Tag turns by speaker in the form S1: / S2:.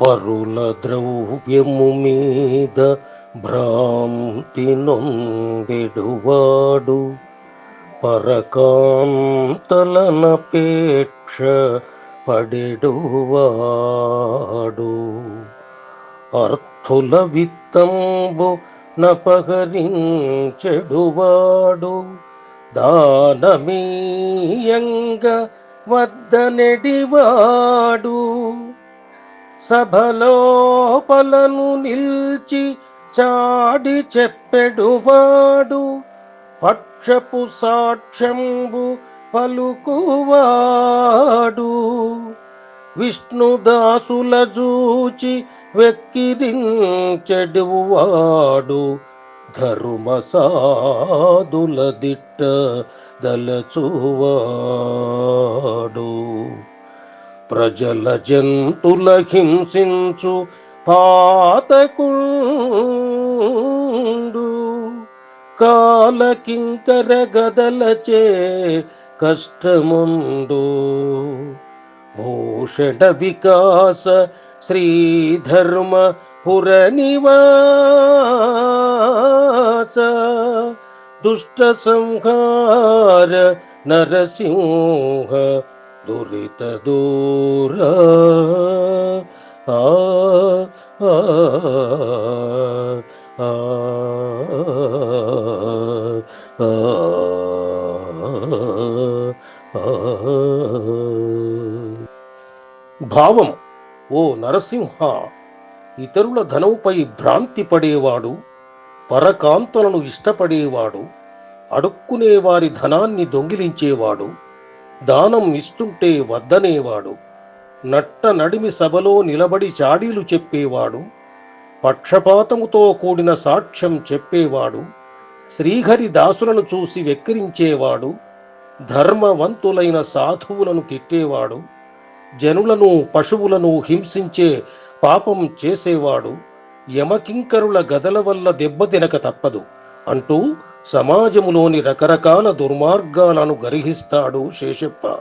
S1: పరుల ద్రవ్యము మీద భ్రాంతి నొందెడువాడు పరకాంతలనపేక్ష పడెడువాడు. అర్థుల విత్తంబు నపహరించెడువాడు. దానమీయంగా వద్దనెడివాడు. సభలోపలను నిల్చి చాడి చెప్పెడువాడు పక్షపు సాక్ష్యంబు పలుకువాడు. విష్ణుదాసుల జూచి వెక్కిరించెడువాడు ధర్మసాదుల దిట్ట దలచువాడు ప్రజల జంతుల హింసించు పాతకుండు. కాలకింకర గదలచే కష్టముండు. భూషణ వికాస శ్రీధర్మ పురనివాస. దుష్ట సంహార నరసింహ దురిత దూర. ఆ భావం ఓ నరసింహ ఇతరుల ధనముపై భ్రాంతి పడేవాడు పరకాంతలను ఇష్టపడేవాడు అడుక్కునే వారి ధనాన్ని దొంగిలించేవాడు దానం ఇస్తుంటే వద్దనేవాడు. నట్ట నడిమి సభలో నిలబడి చాడీలు చెప్పేవాడు. పక్షపాతముతో కూడిన సాక్ష్యం చెప్పేవాడు. శ్రీహరి దాసులను చూసి వెక్కిరించేవాడు. ధర్మవంతులైన సాధువులను తిట్టేవాడు. జనులను పశువులను హింసించే పాపం చేసేవాడు. యమకింకరుల గదల వల్ల దెబ్బతినక తప్పదు. అంటూ సమాజములోని రకరకాల దుర్మార్గాలను గరిహిస్తాడు శేషప్ప.